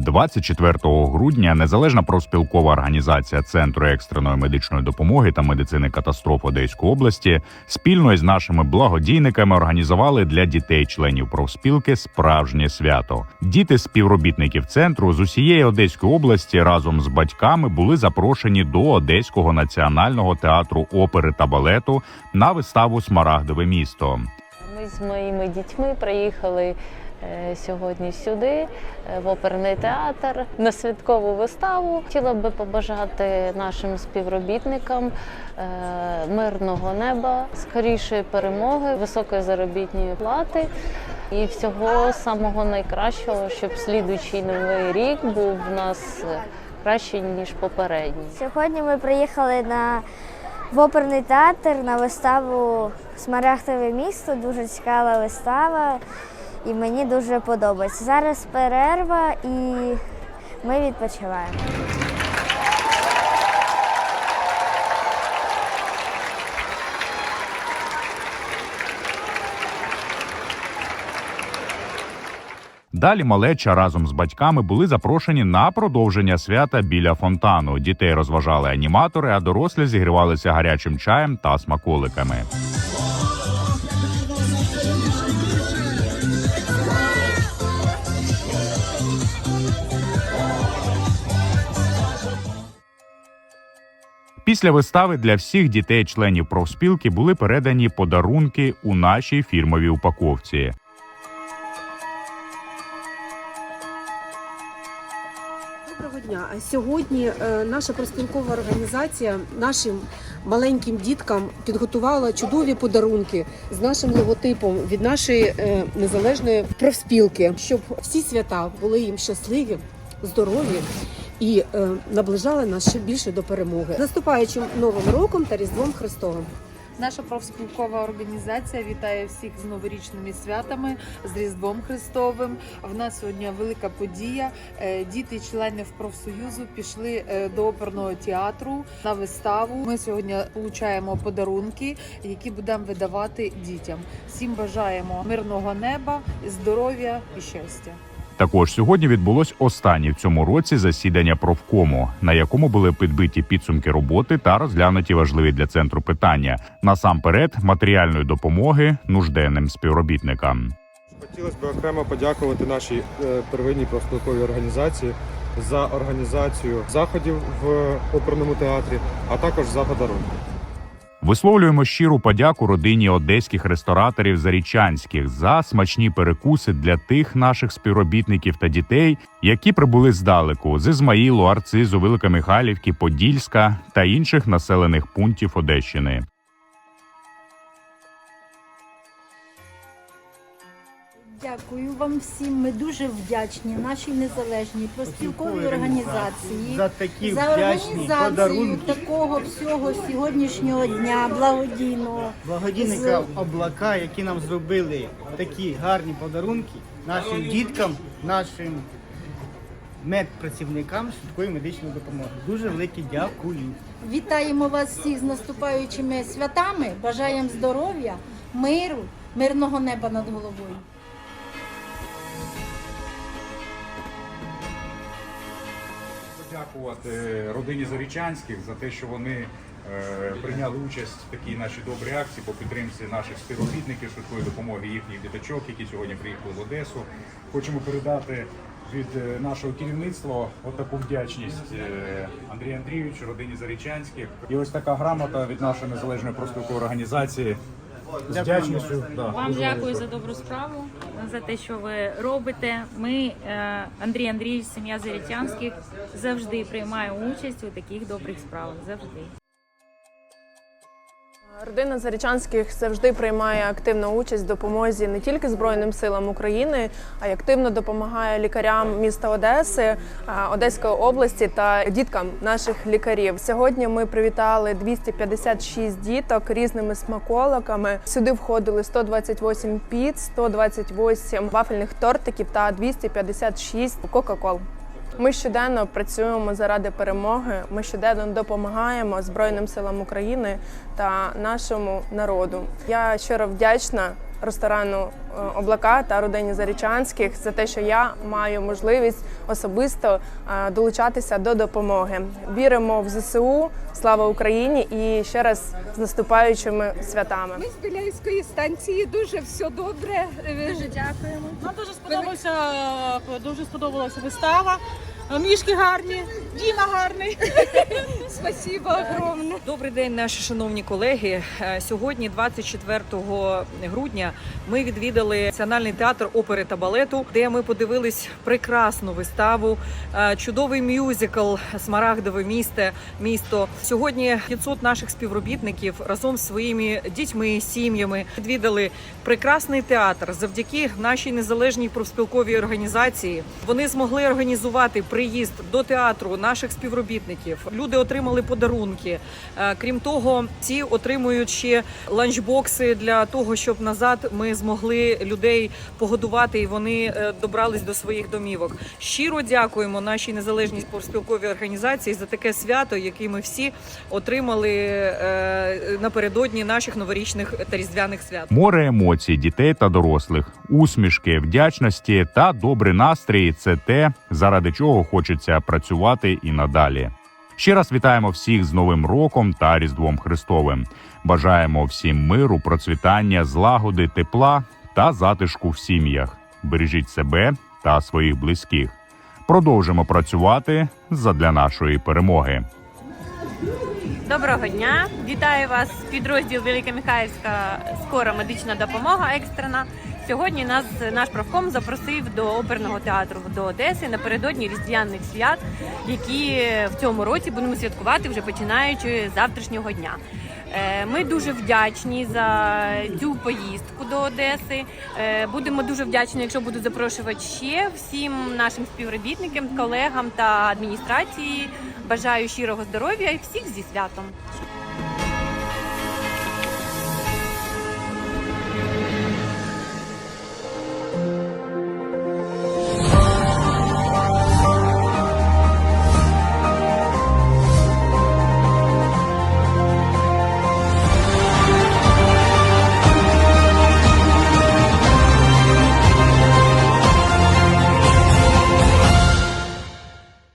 24 грудня незалежна профспілкова організація Центру екстреної медичної допомоги та медицини катастроф Одеської області спільно із нашими благодійниками організували для дітей-членів профспілки справжнє свято. Діти співробітників центру з усієї Одеської області разом з батьками були запрошені до Одеського національного театру опери та балету на виставу Смарагдове місто. Ми з моїми дітьми приїхали сьогодні сюди, е, в оперний театр, на святкову виставу. Хотіла би побажати нашим співробітникам е, мирного неба, скорішої перемоги, високої заробітної плати і всього самого найкращого, щоб слідуючий новий рік був в нас е, кращий ніж попередній. Сьогодні ми приїхали на в оперний театр на виставу Смарагдове місто. Дуже цікава вистава, і мені дуже подобається. Зараз перерва і ми відпочиваємо. Далі малеча разом з батьками були запрошені на продовження свята біля фонтану. Дітей розважали аніматори, а дорослі зігрівалися гарячим чаєм та смаколиками. Після вистави для всіх дітей-членів профспілки були передані подарунки у нашій фірмовій упаковці. Доброго дня. Сьогодні е, наша профспілкова організація нашим маленьким діткам підготувала чудові подарунки з нашим логотипом від нашої е, незалежної профспілки, щоб всі свята були їм щасливі, здорові і е, наближали нас ще більше до перемоги. Наступаючим новим роком та Різдвом Христовим. Наша профспілкова організація вітає всіх з новорічними святами, з Різдвом Христовим. В нас сьогодні велика подія. Е, Діти членів профсоюзу пішли е, до оперного театру на виставу. Ми сьогодні отримуємо подарунки, які будемо видавати дітям. Всім бажаємо мирного неба, здоров'я і щастя. Також сьогодні відбулось останнє в цьому році засідання профкому, на якому були підбиті підсумки роботи та розглянуті важливі для центру питання насамперед матеріальної допомоги нужденним співробітникам. Хотілося б окремо подякувати нашій е, первинній профспілковій організації за організацію заходів в оперному театрі, а також за подарунки. Висловлюємо щиру подяку родині одеських рестораторів Зарічанських за смачні перекуси для тих наших співробітників та дітей, які прибули здалеку з Ізмаїлу, Арцизу, Великомихайлівки, Подільська та інших населених пунктів Одещини. Дякую вам всім. Ми дуже вдячні нашій незалежній проспілковій організації за такі за організацію подарунки. такого всього сьогоднішнього дня благодійного. Благодійника З- облака, які нам зробили такі гарні подарунки нашим діткам, нашим медпрацівникам швидкої медичної допомоги. Дуже велике дякую. Вітаємо вас всіх з наступаючими святами. Бажаємо здоров'я, миру, мирного неба над головою. Подякувати родині Зарічанських за те, що вони е, прийняли участь в такій нашій добрій акції по підтримці наших співробітників швидкої допомоги їхніх діточок, які сьогодні приїхали в Одесу. Хочемо передати від е, нашого керівництва отаку вдячність е, Андрію Андрійовичу, родині Зарічанських. І ось така грамота від нашої незалежної профспілкової організації. З вдячністю. Да, Вам дякую за добру справу, за те, що ви робите. Ми, е, Андрій Андрійович, сім'я Зарітянських, завжди приймаємо участь у таких добрих справах. Завжди. Родина Зарічанських завжди приймає активну участь в допомозі не тільки Збройним силам України, а й активно допомагає лікарям міста Одеси, Одеської області та діткам наших лікарів. Сьогодні ми привітали 256 діток різними смаколиками. Сюди входили 128 піц, 128 вафельних тортиків та 256 кока-кол. Ми щоденно працюємо заради перемоги. Ми щоденно допомагаємо Збройним силам України та нашому народу. Я щиро вдячна ресторану е, Облака та родині Зарічанських за те, що я маю можливість особисто е, долучатися до допомоги. Віримо в ЗСУ, слава Україні і ще раз з наступаючими святами. Ми з Біляївської станції дуже все добре. Дуже дякуємо. Нам дуже сподобався, дуже сподобалася вистава. Мішки гарні, Діма гарний. Спасибо огромне. Добрий день, наші шановні колеги. Е, Сьогодні, 24 грудня, ми відвідали Національний театр опери та балету, де ми подивились прекрасну виставу, е, чудовий мюзикл Смарагдове місто. Місто сьогодні 500 наших співробітників разом з своїми дітьми, сім'ями відвідали прекрасний театр. Завдяки нашій незалежній профспілковій організації вони змогли організувати приїзд до театру наших співробітників. Люди отримали подарунки. Е, Крім того, ці отримують ще ланчбокси для того, щоб назад ми змогли людей погодувати і вони е, добрались до своїх домівок. Щиро дякуємо нашій незалежній профспілковій організації за таке свято, яке ми всі отримали е, напередодні наших новорічних та різдвяних свят. Море емоцій дітей та дорослих, усмішки, вдячності та добрий настрій це те, заради чого хочеться працювати і надалі. Ще раз вітаємо всіх з Новим роком та Різдвом Христовим. Бажаємо всім миру, процвітання, злагоди, тепла та затишку в сім'ях. Бережіть себе та своїх близьких. Продовжимо працювати задля нашої перемоги. Доброго дня! Вітаю вас підрозділ Велика Михайлівська скора медична допомога екстрена. Сьогодні нас наш правком запросив до оперного театру до Одеси напередодні різдвяних свят, які в цьому році будемо святкувати вже починаючи з завтрашнього дня. Е, Ми дуже вдячні за цю поїздку до Одеси. Е, Будемо дуже вдячні, якщо будуть запрошувати ще всім нашим співробітникам, колегам та адміністрації. Бажаю щирого здоров'я і всіх зі святом.